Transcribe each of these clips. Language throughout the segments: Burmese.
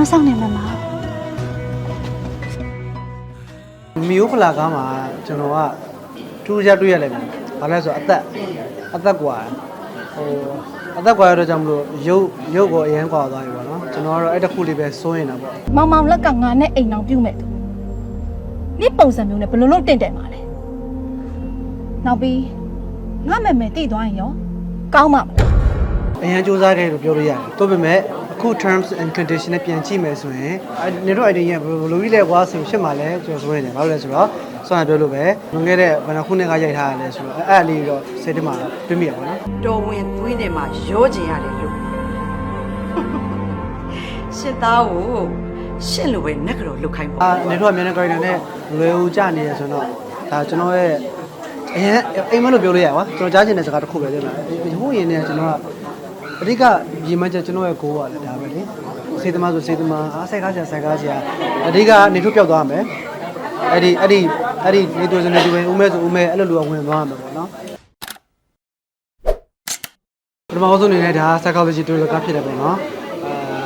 တော့စောင့်နေမှာမဟုတ် မီယိုဖလာကားမှာကျွန်တော်ကထူးခြားတွေ့ရလိုက်မယ်ဘာလဲဆိုတော့အသက်အသက်กว่าဟိုအသက်กว่าရတော့ကြောင့်မလို့ရုပ်ရုပ်ကိုအရန်กว่าသွားပြီပေါ့နော်ကျွန်တော်ကတော့အဲ့တစ်ခုလေးပဲစိုးရင်တာပေါ့ မောင်မောင်လက်ကငါနဲ့အိမ်အောင်ပြုတ်မဲ့သူနေပုံစံမျိုးနဲ့ဘယ်လိုလုပ်တင့်တယ်မှာလဲနောက်ပြီးငါမဲ့မဲ့တိသွားရင်ရောကောင်းမှာမလား အရန်စူးစမ်းခဲ့လို့ပြောလို့ရတယ်။သို့ပေမဲ့ အခု terms and condition နဲ့ပြန်ကြည့်မယ်ဆိုရင်အဲ့နေတော့ idea ဘယ်လိုကြီးလဲကွာဆိုရင်ဖြစ်မှာလဲကျွန်တော်ဆိုရင်လည်းဘာလို့လဲဆိုတော့ဆောင်းရပြောလို့ပဲငငယ်တဲ့ဘယ်နှခုနှစ်ကရိုက်ထားရလဲဆိုတော့အဲ့အဲ့လေးတော့စိတ်ထဲမှာတွေးမိရပါတော့။တော်ဝင်သွေးနဲ့မှရောကျင်ရတယ်လို့ရှစ်သားကိုရှစ်လိုပဲနက်ကတော့လုတ်ခိုင်းအာပါနေတော့အမြဲတမ်း character နဲ့လွယ်ဦးကြနေရဆိုတော့ဒါကျွန်တော်ရဲ့အရင်အိမ်မလို့ပြောလို့ရပါကျွန်တော်ကြားချင်တဲ့စကားတစ်ခုပဲတင်လာဟိုးရင်နဲ့ကျွန်တော်က အဓိကညီမချက်ကျွန်တော်ရဲ့ goal ကလည်းဒါပဲလေစေတမဆိုစေတမအားဆိုင်ကားဆရာဆိုင်ကားဆရာအဓိကနေထုတ်ပြောက်သွားမယ်အဲ့ဒီအဲ့ဒီအဲ့ဒီနေသူစနေသူပဲဦးမဲဆိုဦးမဲအဲ့လိုလူကဝင်သွားမှာပေါ့နော်ပထမဆုံးအနေနဲ့ဒါ psychology တူလကဖြစ်တယ်ပေါ့နော်အာ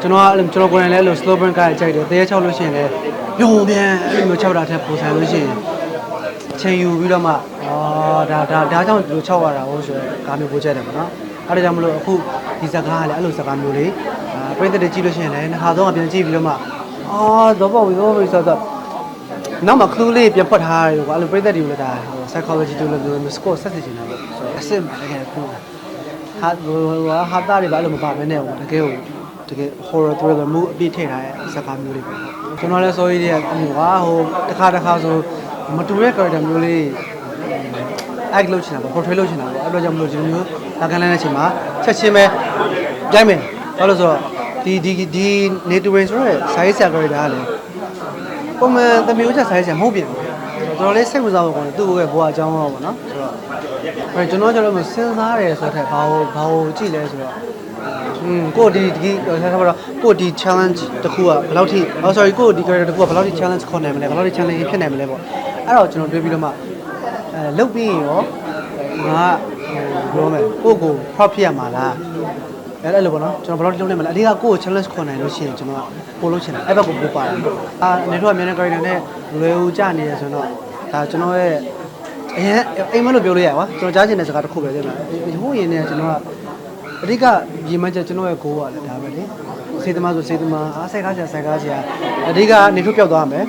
ကျွန်တော်ကအဲ့လိုကျွန်တော်ကိုယ်တိုင်လည်းအဲ့လို slow burn ကကြိုက်တယ်တရေချောက်လို့ရှိရင်လည်းပြုံပြန်အဲ့လိုမျိုးချောက်တာထက်ပိုဆန်လို့ရှိရင်ချိန်ယူပြီးတော့မှအော် ဒါဒါဒါကြောင့်ဒီလိုချောက်ရတာဟုတ်ဆိုရယ်ကားမျိုးပို့ချက်တယ်ပေါ့နော်အဲ့ဒါကြောင့်မလို့အခုဒီစကားကလည်းအဲ့လိုစကားမျိုးလေးအာပြည့်တဲ့ကြည့်လို့ရှိရင်လည်းနှစ်ခါသုံးခါပြန်ကြည့်ပြီးတော့မှအော်တော့ပေါ့ပြီတော့ပြီဆိုတော့နောက်မှာ clue လေးပြန်ဖွက်ထားရတယ်ကွာအဲ့လိုပြည့်တဲ့ဒီလိုလည်းဒါဟို psychology တူလို့ပြော score ဆက်စစ်နေတာပေါ့ဆိုတော့အစစ်မှာတကယ်ခုဟာဟိုဟာတာတွေဘာလို့မပါမနဲ့ဟိုတကယ်ဟိုတကယ် horror thriller မျိုးအပြည့်ထည့်ထားတဲ့စကားမျိုးလေးပေါ့ကျွန်တော်လည်း sorry တွေကဟိုဟာဟိုတစ်ခါတစ်ခါဆိုမတူတဲ့ character မျိုးလေး act လုပ်ချင်တာပေါ့ portray လုပ်ချင်တာပေါ့အဲ့လိုကြောင့်မလို့ဒီလိုမျိုးလာကန်လန်းတဲ့အချိန်မှာချက်ချင်းပဲကြိုက်မယ်ဘာလို့ဆိုတော့ဒီဒီဒီ native way ဆိုတော့ size ဆရာ character ကလည်းပုံမှန်သမီးဦးချက်ဆိုင်ချက်မဟုတ်ပြန်ဘူးကျွန်တော်လေးစိတ်ဝင်စားဖို့ကောင်းတယ်သူ့ရဲ့ဘဝအကြောင်းတော့ပေါ့နော်ဆိုတော့အဲကျွန်တော်ကျတော့စဉ်းစားတယ်ဆိုတော့ဘာကိုဘာကိုကြည့်လဲဆိုတော့อืมကိုဒီဒီဆက်ဆက်ပါတော့ကိုဒီ challenge တခုကဘယ်လောက်ထိ oh sorry ကိုဒီ character တခုကဘယ်လောက်ထိ challenge ခေါ်နိုင်မလဲဘယ်လောက်ထိ challenge ဖြစ်နိုင်မလဲပေါ့အဲ့တော့ကျွန်တော်တွေးပြီးတော့မှ အဲလုတ်ပြီးရင်ရောငါဟိုပြောမယ်ကိုကို prop ဖြစ်ရမှာလားအဲ့အဲ့လိုပေါ့နော်ကျွန်တော်ဘယ်တော့လုံးနေမလဲအဓိကကိုယ့်ကို challenge ခေါ်နိုင်လို့ရှိရင်ကျွန်တော်ကပို့လို့ချင်တယ်အဲ့ဘက်ကိုပို့ပါတယ်အာနေတော့အမြဲတမ်း character နဲ့လွယ်ဦးကြနေရဆိုတော့ဒါကျွန်တော်ရဲ့အရင်အိမ်မလို့ပြောလို့ရပါကျွန်တော်ကြားချင်တဲ့စကားတစ်ခုပဲတင်လာဟိုးရင်နဲ့ကျွန်တော်ကအဓိကညီမချက်ကျွန်တော်ရဲ့ goal ကလည်းဒါပဲလေစေတမဆိုစေတမအားဆိုင်ကားဆရာဆိုင်ကားဆရာအဓိကနေထုတ်ပြောက်သွားမယ်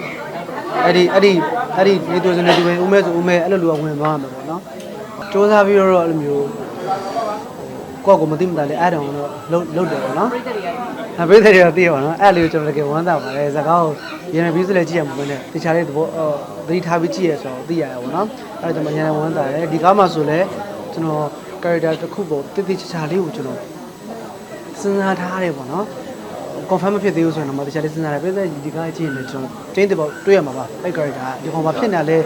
အဲ့ဒီအဲ့ဒီအဲ့ဒီနေသူစနေသူပဲဦးမဲဆိုဦးမဲအဲ့လိုလူကဝင်သွားမှာပေါ့နော်စူးစမ်းပြီးတော့အဲ့လိုမျိုးကိုယ့်ကိုမသိမသာလေအဲ့တောင်တော့လုတ်လုတ်တယ်ပေါ့နော်။အပိသက်တွေကသိရပါတော့အဲ့လေးကိုကျွန်တော်တကယ်ဝမ်းသာပါတယ်စကားကိုရန်ပြီးစလဲကြည့်ရမှာပဲနဲ့တခြားလေးသဘောအော်သတိထားပြီးကြည့်ရဆိုတော့သိရရပါတော့။အဲ့ဒါကျွန်တော်ရန်ဝမ်းသာတယ်ဒီကားမှာဆိုလဲကျွန်တော် character တစ်ခုပုံတိတိကျကျလေးကိုကျွန်တော်စဉ်းစားထားတယ်ပေါ့နော်။ confirm မဖြစ်သေးဘူးဆိုရင်တော့မတခြားလေးစဉ်းစားတယ်ပြည့်တဲ့ဒီကားကြည့်ရင်လည်းကျွန်တော်တင်းတပေါက်တွေ့ရမှာပါအဲ့ character ဒီကောင်မှာဖြစ်နေလဲ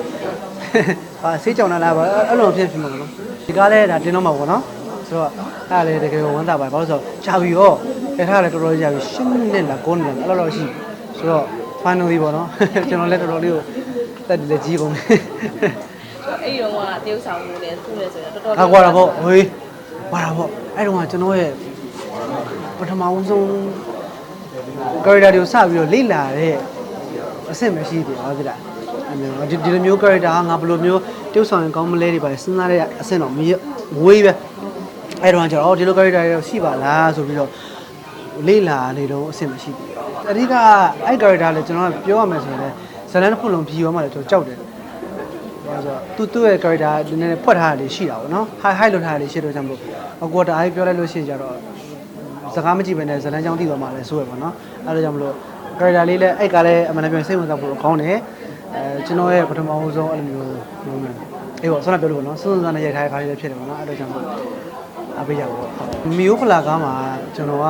ဟာဆေးကြောင်လာလားပါအဲ့လိုဖြစ်ဖြစ်မှာပေါ့နော်ဒီကားလဲဒါတင်းတော့မှာပေါ့နော်ဆိုတော့အဲ့ဒါလေတကယ်ဝမ်းသာပါတယ်ဘာလို့ဆိုတော့ချာပြီးရောအဲ့ထားလည်းတော်တော်ကြာပြီ10မိနစ်လား9မိနစ်လားအဲ့လိုတော့ရှိဆိုတော့ finally ပေါ့နော်ကျွန်တော်လည်းတော်တော်လေးကိုတက်တယ်ကြီးကုန်တယ်အဲ့ဒီတော့ကတရုပ်ဆောင်မှုနဲ့သူ့လဲဆိုတော့တော်တော်ဟာကွာတာပေါ့ဟေးကွာတာပေါ့အဲ့တော့ကကျွန်တော်ရဲ့ပထမဦးဆုံး character တွေကိုစပြီးတော့လေ့လာတဲ့အဆင့်မရှိသေးဘူးဟုတ်ပြီလားအဲ့မျိုးဒီဒီလိုမျိုး character ကငါဘယ်လိုမျိုးတိ ਉ ဆောင်ရင်ကောင်းမလဲတွေပါလေစဉ်းစားတဲ့အဆင့်တော့မရဝေးပဲအဲ့တော့ကကျတော့ဒီလို character တွေတော့ရှိပါလားဆိုပြီးတော့လေ့လာနေတော့အဆင့်မရှိသေးဘူးအဓိကအဲ့ character လေကျွန်တော်ကပြောရမယ်ဆိုရင်လည်းဇလန်တစ်ခုလုံးပြီးရောမှလည်းကျွန်တော်ကြောက်တယ်ဘာလို့ဆိုတော့သူသူ့ရဲ့ character နည်းနည်းဖွက်ထားတာလေးရှိတာပေါ့နော် high high လုပ်ထားတာလေးရှိတော့ကြောင့်မလို့အကွာတအားပြောလိုက်လို့ရှိရင်ကျတော့ စကားမကြည့်ဘဲနဲ့ဇလန်ချောင်းသိသွားမှလည်းဆိုရပါတော့အဲ့ဒါကြောင့်မလို့ character လေးလည်းအဲ့ကလည်းအမှန်တကယ်စိတ်ဝင်စားဖို့ကောင်းတယ်အဲကျွန်တော်ရဲ့ပထမဦးဆုံးအဲ့လိုမျိုးလုံးမယ်အေးပေါ့ဆောင်းပြောလို့ပေါ့နော်စွန်းစွန်းနဲ့ရိုက်ထားတဲ့ခါလေးလည်းဖြစ်တယ်ပေါ့နော်အဲ့ဒါကြောင့်မို့အပေးရပါပေါ့မီယိုဖလာကားမှာကျွန်တော်က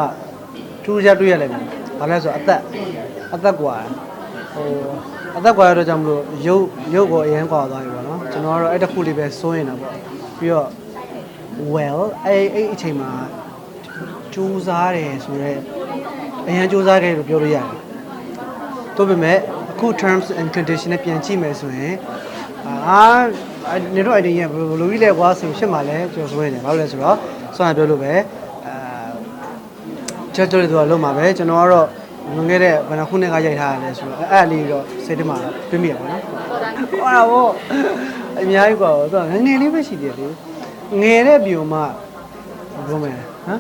ထူးခြားတွေ့ရလိုက်မယ်ဘာလဲဆိုတော့အသက်အသက်กว่าဟိုအသက်กว่าရတော့ကြောင့်မလို့ရုပ်ရုပ်ကိုအရန်กว่าသွားပြီပေါ့နော်ကျွန်တော်ကတော့အဲ့တစ်ခုလေးပဲစိုးရင်တာပေါ့ပြီးတော့ well အဲ့အဲ့အချိန်မှာ စူးစားတယ်ဆိုတော့အရန်စူးစားခဲ့လို့ပြောလို့ရတယ်သို့ပေမဲ့အခု terms and condition နဲ့ပြန်ကြည့်မယ်ဆိုရင်အာနေတော့ idea ဘယ်လိုကြီးလဲကွာဆိုဖြစ်မှာလဲကျွန်တော်ဆိုရတယ်ဘာလို့လဲဆိုတော့ဆောင်းပြောလို့ပဲအာချက်ကျွတ်တွေသူကလုံးမှာပဲကျွန်တော်ကတော့ငငယ်တဲ့ဘယ်နှခုနှစ်ကရိုက်ထားရလဲဆိုတော့အဲ့အဲ့လေးတော့စိတ်ထဲမှာပြင်းမိရပါတော့ဟောတာဗောအများကြီးကွာသူကငငယ်လေးပဲရှိတယ်လေငယ်တဲ့ပြိုမှဘယ်လိုမလဲဟမ်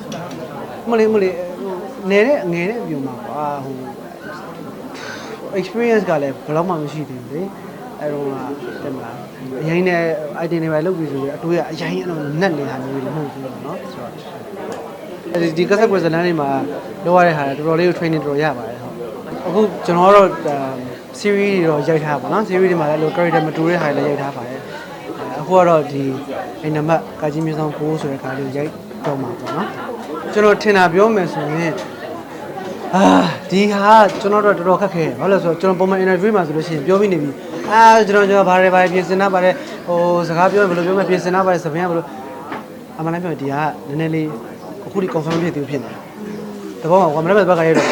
မလေးမလေးနေတဲ့ငယ်တဲ့ပြိုမှကွာဟို experience ကလည်းဘယ်တော့မှမရှိသေးဘူးလေအဲ့တော့ကတင်မလားအရင်နဲ့ item တွေပဲလုပ်ပြီးဆိုရင်အတူရအရင်အတော့နက်နေတာမျိုးတွေမဟုတ်ဘူးပေါ့နော်ဆိုတော့အဲဒီဒီကစားကွယ်ဇလန်းတွေမှာလောက်ရတဲ့ဟာတော်တော်လေးကို training တော်တော်ရပါတယ်ဟုတ်အခုကျွန်တော်ကတော့ series တွေတော့ရိုက်ထားပါတော့ series တွေမှာလည်းလို့ character မတူတဲ့ဟာတွေလည်းရိုက်ထားပါတယ်အခုကတော့ဒီအိမ်နံပါတ်ကာကြီးမျိုးဆောင်6ဆိုတဲ့ကားလေးကိုရိုက်တော့မှာပေါ့နော် ကျွန်တော်ထင်တာပြောမယ်ဆိုရင်အာဒီဟာကျွန်တော်တို့တော်တော်ခက်ခဲဘာလို့လဲဆိုတော့ကျွန်တော်ပုံမှန် interview မှာဆိုလို့ရှိရင်ပြောပြီးနေပြီအာကျွန်တော်ကျွန်တော်ဘာတွေဘာတွေပြင်ဆင်တာပါတယ်ဟိုစကားပြောရင်ဘယ်လိုပြောမလဲပြင်ဆင်တာပါတယ်စပင်းကဘယ်လိုအမှန်တမ်းပြောရင်ဒီကနည်းနည်းလေးအခုဒီ confirm ဖြစ်သေးဘူးဖြစ်နေတယ်တဘောမှာဝါမရဘက်ကရိုက်တော့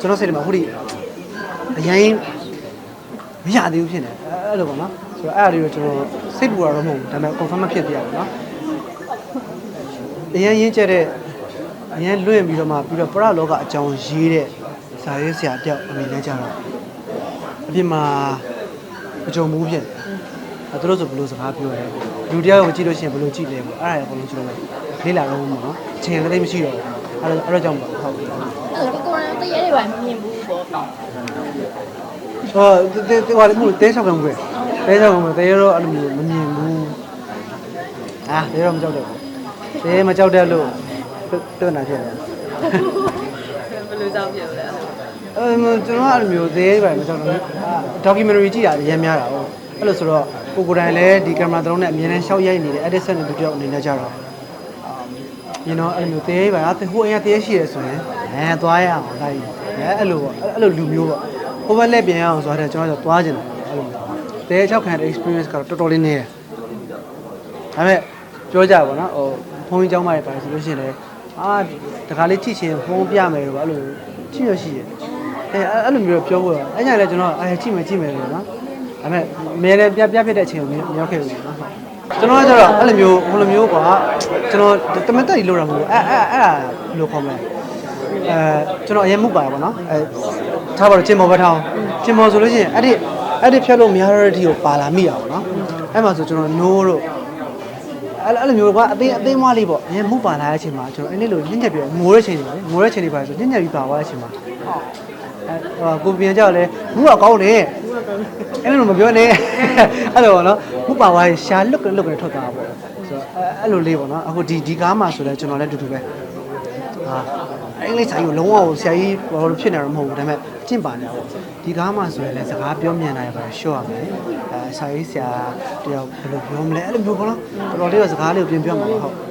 ကျွန်တော်စိတ်ထဲမှာအခုဒီအရင်မရသေးဘူးဖြစ်နေအဲ့လိုပေါ့နော်ဆိုတော့အဲ့အရာတွေကိုကျွန်တော်စိတ်ပူတာတော့မဟုတ်ဘူးဒါပေမဲ့ confirm မဖြစ်သေးရဘူးနော်အရင်ရင်းကျက်တဲ့ အရင်လွင့်ပြီးတော့မှပြီးတော့ပရလောကအကြောင်းရေးတဲ့ဇာရေးဆရာတယောက်အနေနဲ့ကြတော့အပြင်မှာအကြုံမှုဖြစ်တယ်။အဲသူတို့ဆိုဘယ်လိုစကားပြောလဲ။လူတယောက်ကိုကြည့်လို့ရှိရင်ဘယ်လိုကြည့်လဲပေါ့။အဲ့ဒါရဘယ်လိုကျွန်တော်လေ့လာတော့မှာနော်။အချိန်ကလေးမရှိတော့ဘူး။အဲ့ဒါအဲ့တော့ကြောင့်ပေါ့ဟုတ်ပြီအဲ့တော့ကိုရတရေတွေပါမမြင်ဘူးပေါ့။ဟောတေတေဟိုလည်းမတဲချောက်ကံပဲ။တဲချောက်ကံပဲတဲရောအဲ့လိုမျိုးမမြင်ဘူး။အာတဲရောမကြောက်တော့ဘူး။တဲမကြောက်တဲ့လို့ ပြဿနာဖြစ်နေတယ်ဘယ်လိုကြောင့်ဖြစ်လဲအဲကျွန်တော်အဲ့လိုမျိုးသေးပါတယ်မကျွန်တော်ဒေါကီမရီကြည့်တာအများများတာဟုတ်အဲ့လိုဆိုတော့ကိုကိုတိုင်လည်းဒီကင်မရာသုံးနဲ့အမြဲတမ်းရှောက်ရိုက်နေတယ် Edison နဲ့တူတူအနေနဲ့ကြတော့ညနော်အဲ့လိုမျိုးသေးပါလားဟိုအရင်သေးရှိရဆိုရင်အဲသွားရအောင်ဒါကြီးအဲ့လိုပေါ့အဲ့လိုလူမျိုးပေါ့ဟိုဘက်လက်ပြန်ရအောင်ဆိုတော့ကျွန်တော်သွားကျင်တယ်အဲ့လိုမျိုးတဲ6ခံ experience ကတော့တော်တော်လေးနေတယ်ဒါပေမဲ့ပြောကြပါတော့ဟိုဘုန်းကြီးကျောင်းမှာပါတယ်ဆိုလို့ရှိရင်လည်း အာတခါလေးကြည့်ချင်ဖုန်းပြမယ်တော့အဲ့လိုကြည့်ရရှိတယ်အဲအဲ့လိုမျိုးပြောဖို့တော့အဲ့ညာလည်းကျွန်တော်အဲကြည့်မယ်ကြည့်မယ်လို့နော်ဒါပေမဲ့အများလည်းပြပြဖြစ်တဲ့အချိန်ကိုမရောက်ခဲ့ဘူးနော်ကျွန်တော်ကကျတော့အဲ့လိုမျိုးဟိုလိုမျိုးကွာကျွန်တော်တမန်တက်ကြီးလို့ရမှာမဟုတ်အဲ့အဲ့အဲ့ဒါဘယ်လိုခေါ်မလဲအဲကျွန်တော်အရင်မှုပါရပါတော့အဲထားပါတော့ချင်းမော်ဘထောင်းချင်းမော်ဆိုလို့ရှိရင်အဲ့ဒီအဲ့ဒီဖြတ်လို့မရတော့တဲ့အထိကိုပါလာမိတာပေါ့နော်အဲ့မှာဆိုကျွန်တော်နိုးတို့ အဲ့အဲ့လိုမျိုးကွာအသေးအသေးမွားလေးပေါ့အရင်မှုပါလာတဲ့အချိန်မှာကျွန်တော်အဲ့ဒီလိုညညက်ပြီးငိုတဲ့ချိန်တွေလေငိုတဲ့ချိန်တွေပါဆိုညညက်ပြီးပါသွားတဲ့အချိန်မှာအဲဟိုကိုပြန်ကြောက်လဲမှုကကောင်းတယ်အဲ့လိုမပြောနဲ့အဲ့လိုပေါ့နော်မှုပါသွားရင်ရှာလွတ်ကလွတ်ကထွက်သွားတာပေါ့ဆိုတော့အဲ့လိုလေးပေါ့နော်အခုဒီဒီကားမှာဆိုလဲကျွန်တော်လည်းတူတူပဲ ဟာအင်္ဂလိပ်စာကြီးကိုလုံးဝဆရာကြီးဘာလို့ဖြစ်နေတော့မဟုတ်ဘူးဒါပေမဲ့ကျင့်ပါနေတာပေါ့ဒီကားမှာဆိုရင်လည်းစကားပြောမြန်တာရပါရှော့ရမယ်အဲဆရာကြီးဆရာတယောက်ဘယ်လိုပြောမလဲအဲ့လိုမျိုးပေါ့နော်တော်တော်လေးတော့စကားလေးကိုပြင်ပြမှာပါဟုတ်